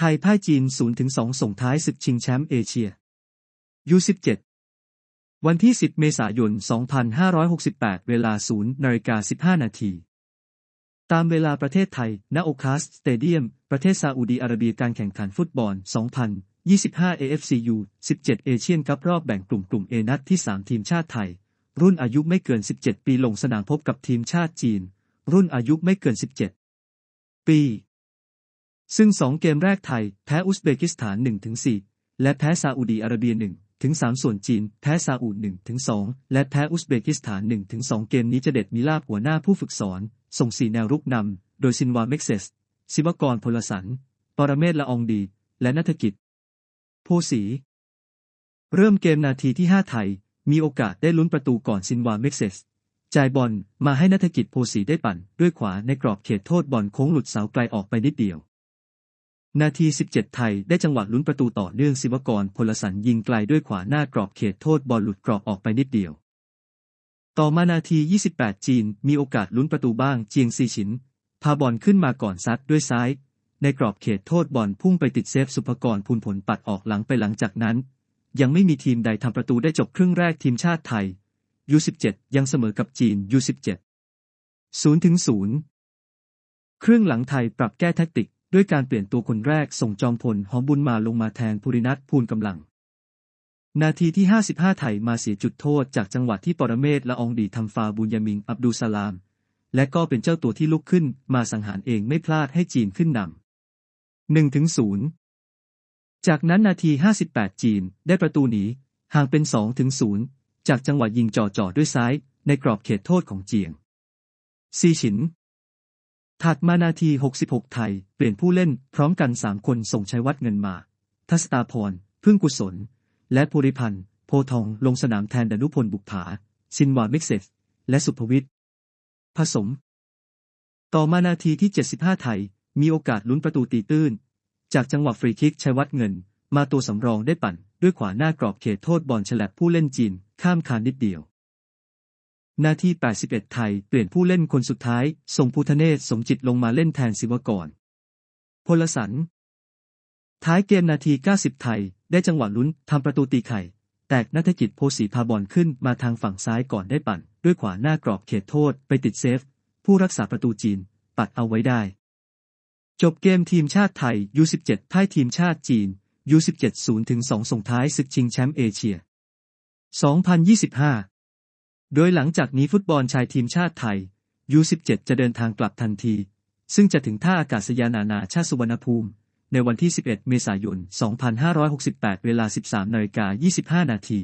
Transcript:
ไทยพ่ายจีน 0-2 ส่งท้ายศึกชิงแชมป์เอเชีย U17 วันที่ 10 เมษายน 2568 เวลา 0นาฬิกา15 นาที ตามเวลาประเทศไทย ณ โอคาสสเตเดียม ประเทศซาอุดีอาระเบียการแข่งขันฟุตบอล 2025 AFCU 17 เอเชียนคัพรอบแบ่งกลุ่มกลุ่ม A นัดที่ 3 ทีมชาติไทย รุ่นอายุไม่เกิน 17 ปีลงสนามพบกับทีมชาติจีน รุ่นอายุไม่เกิน 17 ปี ซึ่ง 2 เกมแรกไทย แพ้อุซเบกิสถาน 1-4 และแพ้ซาอุดีอาระเบีย1ถึง3ส่วนจีน แพ้ซาอุ1ถึง2และแพ้อุซเบกิสถาน1ถึง2เกมนี้จะเด็ดมีลาบหัวหน้าผู้ฝึกสอน ส่งสี่แนวรุกนำ โดยซินวาเม็กเซสศิวกรพลสันปรเมศละอองดี และนัฐกิจ โพสี เริ่มเกมนาทีที่ 5 ไทย มีโอกาสได้ลุ้นประตูก่อนซินวาเม็กเซสจ่ายบอลมาให้นัฐกิจโพสีได้ปั่น ด้วยขวาในกรอบเขตโทษบอลโค้งหลุดเสาไกลออกไปนิดเดียว นาที 17 ไทยได้จังหวะลุ้นประตูต่อเนื่องศิวกรพลสันยิงไกลด้วยขวาหน้ากรอบเขตโทษบอลหลุดกรอบออกไปนิดเดียว ต่อมานาที 28 จีนมีโอกาสลุ้นประตูบ้างเจียงซีฉิน พาบอลขึ้นมาก่อนซัดด้วยซ้าย ในกรอบเขตโทษบอลพุ่งไปติดเซฟสุภกรพูนผลปัดออกหลังไปหลังจากนั้น ยังไม่มีทีมใดทำประตูได้จบครึ่งแรกทีมชาติไทย U17 ยังเสมอกับจีน U17 0ถึง0ครึ่งหลังไทยปรับแก้แทคติก ด้วยการเปลี่ยนตัวคนแรกส่งจอมพลหอมบุญมาลงมาแทนภูรินัทพูนกำลัง นาทีที่ 55 ไทยมาเสียจุดโทษจากจังหวะที่ปรเมศละองดีทำฟาบุญยามิงอับดุลสลาม และก็เป็นเจ้าตัวที่ลุกขึ้นมาสังหารเองไม่พลาดให้จีนขึ้นนำ1ถึง0จากนั้นนาที 58 จีนได้ประตูหนีห่างเป็น2ถึง0จากจังหวะยิงจ่อจ่อด้วยซ้ายในกรอบเขตโทษของเจียงซีฉิน ถัดมานาที 66 ไทย เปลี่ยนผู้เล่นพร้อมกัน3คนส่งชัยวัฒน์เงินมา ทัศตาพร พึ่งกุศล และภูริพันธ์ โพทองลงสนามแทนดนุพลบุกผา ซินวามิกเซฟและสุภวิทย์ผสม ต่อมานาทีที่ 75 ไทย มีโอกาสลุ้นประตูตีตื้น จากจังหวะฟรีคิกชัยวัฒน์เงิน มาตัวสำรองได้ปั่น ด้วยขวาหน้ากรอบเขตโทษบอลฉลับผู้เล่นจีน ข้ามคานนิดเดียว นาที81 ไทย เปลี่ยนผู้เล่นคนสุดท้ายส่งภูทะเนศสมจิตลงมาเล่นแทนศิวกร พลสัน ท้ายเกมนาที 90 ไทย ได้จังหวะลุ้นทำประตูตีไข่ แตกนัฐกิจโพสีพาบอลขึ้นมาทางฝั่งซ้ายก่อนได้ปั่น ด้วยขวาหน้ากรอบเขตโทษไปติดเซฟ ผู้รักษาประตูจีน ปัดเอาไว้ได้ จบเกมทีมชาติไทย U17 พ่ายทีมชาติจีน U17 0ถึง2ส่งท้ายศึกชิงแชมป์เอเชีย 2025 โดยหลังจากนี้ฟุตบอลชายทีมชาติไทย U17 จะเดินทางกลับทันที ซึ่งจะถึงท่าอากาศยานนานาชาติสุวรรณภูมิ ในวันที่ 11 เมษายน 2568 เวลา 13นาฬิกา25 นาที